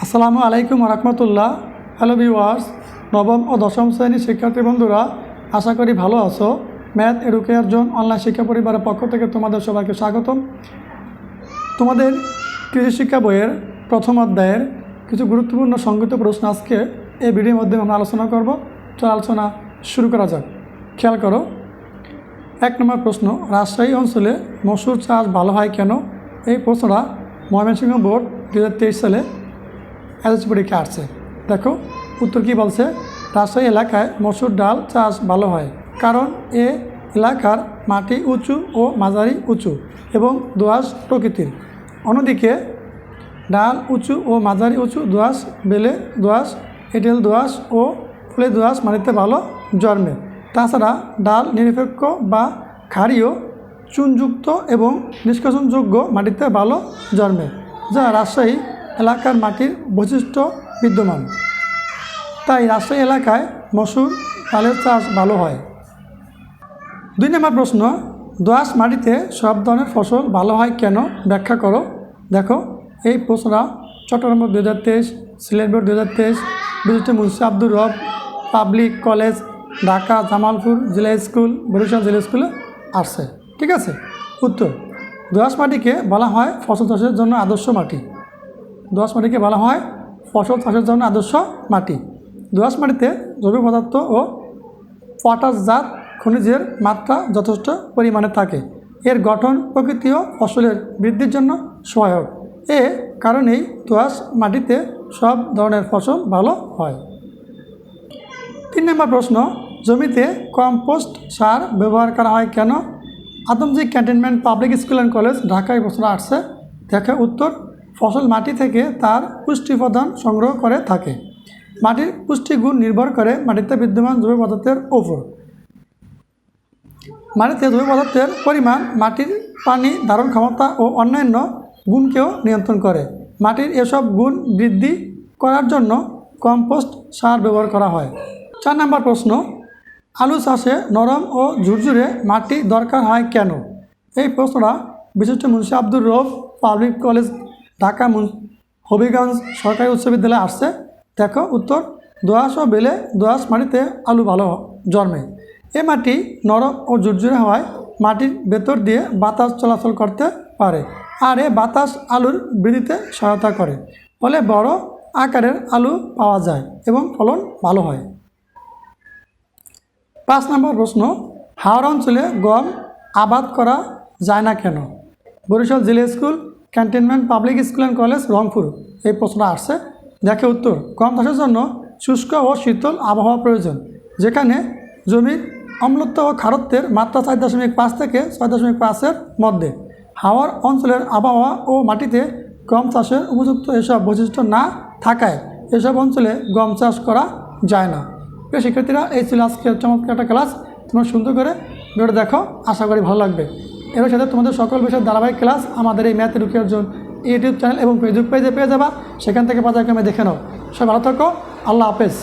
আসসালামু আলাইকুম রহমতুল্লাহ। Hello viewers নবম ও দশম শ্রেণির শিক্ষার্থী বন্ধুরা, আশা করি ভালো আছো। ম্যাথ এডুকেয়ার জোন অনলাইন শিক্ষা পরিবারের পক্ষ থেকে তোমাদের সবাইকে স্বাগতম। তোমাদের কৃষি শিক্ষা বইয়ের প্রথম অধ্যায়ের কিছু গুরুত্বপূর্ণ সংগীত প্রশ্ন আজকে এই ভিডিওর মাধ্যমে আমরা আলোচনা করব। তো আলোচনা শুরু করা যাক। খেয়াল করো, এক নম্বর প্রশ্ন, রাজশাহী অঞ্চলে মসুর চাষ ভালো হয় কেন? এই প্রশ্নটা ময়মনসিংহ বোর্ড দু হাজার তেইশ সালে এসএসসি পরীক্ষা আসছে। দেখো, উত্তর কী বলছে? রাজশাহী এলাকায় মসুর ডাল চাষ ভালো হয় কারণ এ এলাকার মাটি উঁচু ও মাঝারি উঁচু এবং দোআঁশ প্রকৃতির। অন্যদিকে, ডাল উঁচু ও মাঝারি উঁচু দোআঁশ, বেলে দোআঁশ, এঁটেল দোআঁশ ও ফুলে দোআঁশ মাটিতে ভালো জন্মে। তাছাড়া ডাল নিরপেক্ষ বা ক্ষারীয়, চুনযুক্ত এবং নিষ্কাশনযোগ্য মাটিতে ভালো জন্মে, যা রাজশাহী এলাকার মাটির বৈশিষ্ট্য বিদ্যমান। তাই রাজশাহী এলাকায় মসুর ডালের চাষ ভালো হয়। দুই নম্বর প্রশ্ন, দোআঁশ মাটিতে সব ধরনের ফসল ভালো হয় কেন? ব্যাখ্যা করো। দেখো, এই প্রশ্নটা চট্টগ্রাম দু হাজার তেইশ, সিলেট বোর্ড দু হাজার তেইশ, বিশিষ্ট মুন্সি আব্দুর রব, পাবলিক কলেজ, ঢাকা, জামালপুর জেলা স্কুল, বরিশাল জেলা স্কুলে আসছে। ঠিক আছে? উত্তর, দোআঁশ মাটিকে বলা হয় ফসল চাষের জন্য আদর্শ মাটি। দোআঁশ মাটিকে বলা হয় ফসল চাষের জন্য আদর্শ মাটি। দোআঁশ মাটিতে জৈব পদার্থ ও পটাশজাত খনিজের মাত্রা যথেষ্ট পরিমাণে থাকে। এর গঠন প্রকৃতিও ফসলের বৃদ্ধির জন্য সহায়ক। এ কারণেই দোআঁশ মাটিতে সব ধরনের ফসল ভালো হয়। তিন নম্বর প্রশ্ন, জমিতে কম্পোস্ট সার ব্যবহার করা হয় কেন? Adamjee cantonment public school and college ঢাকায় প্রশ্ন আসছে। দেখে উত্তর ফসল মাটি থেকে তার পুষ্টি প্রদান সংগ্রহ করে থাকে। মাটির পুষ্টিগুণ নির্ভর করে মাটিতে বিদ্যমান জৈব পদার্থের ওপর। মাটিতে জৈব পদার্থের পরিমাণ মাটির পানি ধারণ ক্ষমতা ও অন্যান্য গুণকেও নিয়ন্ত্রণ করে। মাটির এসব গুণ বৃদ্ধি করার জন্য কম্পোস্ট সার ব্যবহার করা হয়। চার নম্বর প্রশ্ন, আলু চাষে নরম ও ঝুরঝুরে মাটি দরকার হয় কেন? এই প্রশ্নটা বিশিষ্ট মুন্সি আব্দুর রব পাবলিক কলেজ ঢাকা হবিগঞ্জ সরকারি উচ্চ বিদ্যালয়ে আসছে। দেখো উত্তর দোআঁশ ও বেলে দোআঁশ মাটিতে আলু ভালো জন্মে। এ মাটি নরম ও ঝুরঝুরে হওয়ায় মাটির ভেতর দিয়ে বাতাস চলাচল করতে পারে আর এ বাতাস আলুর বৃদ্ধিতে সহায়তা করে। ফলে বড় আকারের আলু পাওয়া যায় এবং ফলন ভালো হয়। পাঁচ নম্বর প্রশ্ন, হাওড় অঞ্চলে গম আবাদ করা যায় না কেন? বরিশাল জেলা school cantonment public school and college Rangpur এই প্রশ্নটা আসছে। দেখে উত্তর। গম চাষের জন্য শুষ্ক ও শীতল আবহাওয়া প্রয়োজন, যেখানে জমির অম্লত্ব ও খারত্বের মাত্রা চার দশমিক পাঁচ থেকে ছয় দশমিক পাঁচের মধ্যে। হাওয়ার অঞ্চলের আবহাওয়া ও মাটিতে গম চাষের উপযুক্ত এসব বৈশিষ্ট্য না থাকায় এসব অঞ্চলে গম চাষ করা যায় না। প্রিয় শিক্ষার্থীরা, এই ছিল আজকের চমৎকার একটা ক্লাস তোমরা সুন্দর করে ভিডিওটা দেখো। আশা করি ভালো লাগবে। এর সাথে তোমাদের সকল বিষয়ের ধারাবাহিক ক্লাস আমাদের এই ম্যাথ রুকিয়ার জন্য ইউটিউব চ্যানেল এবং ফেসবুক পেজে পেয়ে যাবা। সেখান থেকে বাজারক্রমে দেখে নাও। সবাই ভালো থাকো। আল্লাহ হাফেজ।